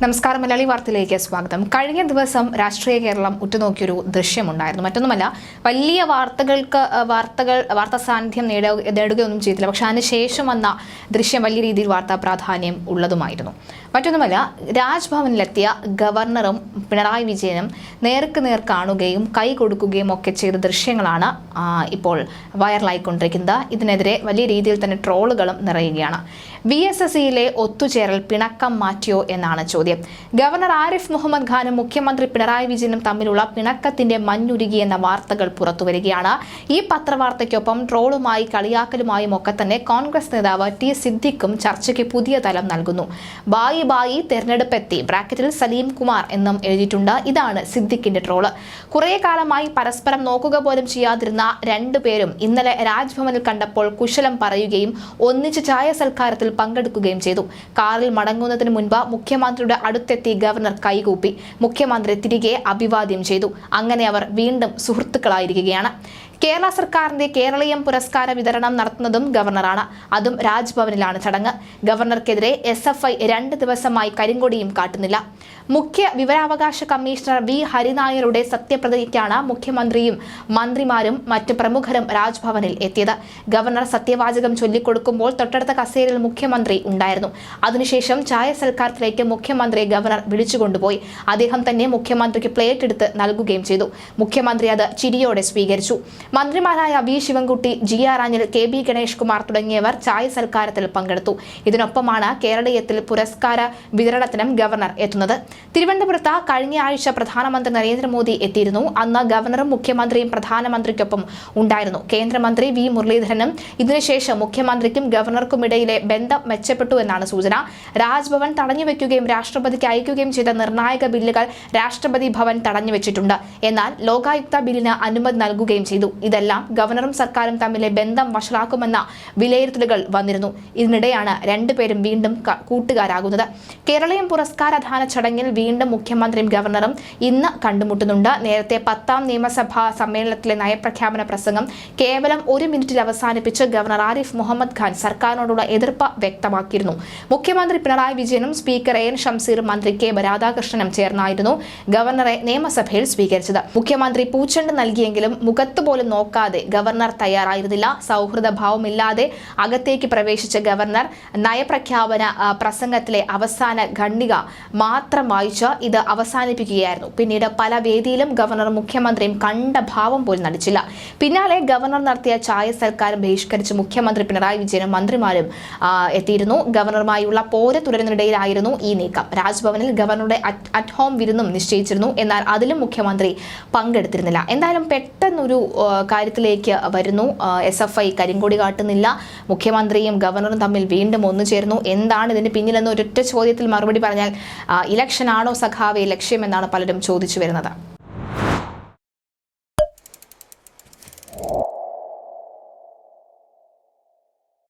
നമസ്കാരം മലയാളി വാർത്തയിലേക്ക് സ്വാഗതം. കഴിഞ്ഞ ദിവസം രാഷ്ട്രീയ കേരളം ഉറ്റുനോക്കിയൊരു ദൃശ്യമുണ്ടായിരുന്നു. മറ്റൊന്നുമല്ല വലിയ വാർത്തകൾക്ക് വാർത്തകൾ വാർത്താ സാന്നിധ്യം നേടുക നേടുകയൊന്നും ചെയ്തില്ല. പക്ഷെ അതിനുശേഷം വന്ന ദൃശ്യം വലിയ രീതിയിൽ വാർത്താ പ്രാധാന്യം ഉള്ളതുമായിരുന്നു. മറ്റൊന്നുമല്ല രാജ്ഭവനിലെത്തിയ ഗവർണറും പിണറായി വിജയനും നേർക്ക് നേർ കാണുകയും കൈ കൊടുക്കുകയും ഒക്കെ ചെയ്ത ദൃശ്യങ്ങളാണ് ഇപ്പോൾ വൈറലായിക്കൊണ്ടിരിക്കുന്നത്. ഇതിനെതിരെ വലിയ രീതിയിൽ തന്നെ ട്രോളുകളും നിറയുകയാണ്. വി എസ് എസ് സിയിലെ ഒത്തുചേരൽ പിണക്കം മാറ്റിയോ എന്നാണ് ചോദ്യം. ഗവർണർ ആരിഫ് മുഹമ്മദ് ഖാനും മുഖ്യമന്ത്രി പിണറായി വിജയനും തമ്മിലുള്ള പിണക്കത്തിന്റെ മഞ്ഞുരുകി എന്ന വാർത്തകൾ പുറത്തുവരികയാണ്. ഈ പത്രവാർത്തയ്ക്കൊപ്പം ട്രോളുമായി കളിയാക്കലുമായും ഒക്കെ തന്നെ കോൺഗ്രസ് നേതാവ് ടി സിദ്ദിഖും ചർച്ചയ്ക്ക് പുതിയ തലം നൽകുന്നു. ബായി ബായി തെരഞ്ഞെടുപ്പെത്തി. ബ്രാക്കറ്റിൽ സലീം കുമാർ എന്നും എഴുതിയിട്ടുണ്ട്. ഇതാണ് സിദ്ദിഖിന്റെ ട്രോൾ. കുറേ കാലമായി പരസ്പരം നോക്കുക പോലും ചെയ്യാതിരുന്ന രണ്ടുപേരും ഇന്നലെ രാജ്ഭവനിൽ കണ്ടപ്പോൾ കുശലം പറയുകയും ഒന്നിച്ച് ചായ സൽക്കാരത്തിൽ പങ്കെടുക്കുകയും ചെയ്തു. കാറിൽ മടങ്ങുന്നതിന് മുൻപ് മുഖ്യമന്ത്രിയുടെ അടുത്തെത്തി ഗവർണർ കൈകൂപ്പി. മുഖ്യമന്ത്രി തിരികെ അഭിവാദ്യം ചെയ്തു. അങ്ങനെ അവർ വീണ്ടും സുഹൃത്തുക്കളായിരിക്കുകയാണ്. കേരള സർക്കാരിന്റെ കേരളീയം പുരസ്കാര വിതരണം നടത്തുന്നതും ഗവർണറാണ്. അതും രാജ്ഭവനിലാണ് ചടങ്ങ്. ഗവർണർക്കെതിരെ എസ് എഫ് ഐ രണ്ട് ദിവസമായി കരിങ്കൊടിയും കാട്ടുന്നില്ല. മുഖ്യ വിവരാവകാശ കമ്മീഷണർ വി ഹരിനായരുടെ സത്യപ്രതിജ്ഞയ്ക്കാണ് മുഖ്യമന്ത്രിയും മന്ത്രിമാരും മറ്റ് പ്രമുഖരും രാജ്ഭവനിൽ എത്തിയത്. ഗവർണർ സത്യവാചകം ചൊല്ലിക്കൊടുക്കുമ്പോൾ തൊട്ടടുത്ത കസേരയിൽ മുഖ്യമന്ത്രി ഉണ്ടായിരുന്നു. അതിനുശേഷം ചായ സൽക്കാരത്തിലേക്ക് മുഖ്യമന്ത്രി ഗവർണർ വിളിച്ചുകൊണ്ടുപോയി. അദ്ദേഹം തന്നെ മുഖ്യമന്ത്രിക്ക് പ്ലേറ്റ് എടുത്ത് നൽകുകയും ചെയ്തു. മുഖ്യമന്ത്രി അത് ചിരിയോടെ സ്വീകരിച്ചു. മന്ത്രിമാരായ V Sivankutty G R Anil K B Ganesh Kumar തുടങ്ങിയവർ ചായ സൽക്കാരത്തിൽ പങ്കെടുത്തു. ഇതിനൊപ്പമാണ് കേരളീയത്തിൽ പുരസ്കാര വിതരണത്തിനും ഗവർണർ എത്തുന്നത്. തിരുവനന്തപുരത്ത് കഴിഞ്ഞ ആഴ്ച പ്രധാനമന്ത്രി നരേന്ദ്രമോദി എത്തിയിരുന്നു. അന്ന് ഗവർണറും മുഖ്യമന്ത്രിയും പ്രധാനമന്ത്രിക്കൊപ്പം ഉണ്ടായിരുന്നു. കേന്ദ്രമന്ത്രി വി മുരളീധരനും ഇതിനുശേഷം മുഖ്യമന്ത്രിക്കും ഗവർണർക്കും ഇടയിലെ ബന്ധം മെച്ചപ്പെട്ടു എന്നാണ് സൂചന. രാജ്ഭവൻ തടഞ്ഞുവെക്കുകയും രാഷ്ട്രപതിക്ക് അയക്കുകയും ചെയ്ത നിർണായക ബില്ലുകൾ രാഷ്ട്രപതി ഭവൻ തടഞ്ഞുവെച്ചിട്ടുണ്ട് എന്നാൽ ലോകായുക്ത ബില്ലിന് അനുമതി നൽകുകയും ചെയ്തു. ഇതെല്ലാം ഗവർണറും സർക്കാരും തമ്മിലെ ബന്ധം വഷളാക്കുമെന്ന വിലയിരുത്തലുകൾ വന്നിരുന്നു. ഇതിനിടെയാണ് രണ്ടുപേരും വീണ്ടും കൂട്ടുകാരാകുന്നത്. കേരളീയം പുരസ്കാരദാന ചടങ്ങിൽ വീണ്ടും മുഖ്യമന്ത്രിയും ഗവർണറും ഇന്ന് കണ്ടുമുട്ടുന്നുണ്ട്. നേരത്തെ പത്താം നിയമസഭാ സമ്മേളനത്തിലെ നയപ്രഖ്യാപന പ്രസംഗം കേവലം ഒരു മിനിറ്റിൽ അവസാനിപ്പിച്ച് ഗവർണർ ആരിഫ് മുഹമ്മദ് ഖാൻ സർക്കാരിനോടുള്ള എതിർപ്പ് വ്യക്തമാക്കിയിരുന്നു. മുഖ്യമന്ത്രി പിണറായി വിജയനും സ്പീക്കർ എ എൻ ഷംസീറും മന്ത്രി കെ രാധാകൃഷ്ണനും ചേർന്നായിരുന്നു ഗവർണറെ നിയമസഭയിൽ സ്വീകരിച്ചത്. മുഖ്യമന്ത്രി പൂച്ചെണ്ട് നൽകിയെങ്കിലും മുഖത്ത് പോലും നോക്കാതെ ഗവർണർ തയ്യാറായിരുന്നില്ല. സൗഹൃദ ഭാവമില്ലാതെ അകത്തേക്ക് പ്രവേശിച്ച ഗവർണർ നയപ്രഖ്യാപന പ്രസംഗത്തിലെ അവസാന ഖണ്ഡിക മാത്രം വായിച്ച് ഇത് അവസാനിപ്പിക്കുകയായിരുന്നു. പിന്നീട് പല വേദിയിലും ഗവർണർ മുഖ്യമന്ത്രിയും കണ്ട ഭാവം പോലും നടിച്ചില്ല. പിന്നാലെ ഗവർണർ നടത്തിയ ചായ സൽക്കാരം ബഹിഷ്കരിച്ച് മുഖ്യമന്ത്രി പിണറായി വിജയനും മന്ത്രിമാരും എത്തിയിരുന്നു. ഗവർണറുമായുള്ള പോര തുടരുന്നതിനിടയിലായിരുന്നു ഈ നീക്കം. രാജ്ഭവനിൽ ഗവർണറുടെ അറ്റ് ഹോം വിരുന്നും നിശ്ചയിച്ചിരുന്നു. എന്നാൽ അതിലും മുഖ്യമന്ത്രി പങ്കെടുത്തിരുന്നില്ല. എന്തായാലും പെട്ടെന്നൊരു കാര്യത്തിലേക്ക് വരുന്നു. എസ് എഫ് ഐ കരിങ്കൊടി കാട്ടുന്നില്ല. മുഖ്യമന്ത്രിയും ഗവർണറും തമ്മിൽ വീണ്ടും ഒന്നു ചേർന്നു എന്താണ് ഇതിന് പിന്നിലെന്ന് ഒരൊറ്റ ചോദ്യത്തിൽ മറുപടി പറഞ്ഞാൽ ഇലക്ഷനാണോ സഖാവെ ലക്ഷ്യമെന്നാണ് പലരും ചോദിച്ചു വരുന്നത്.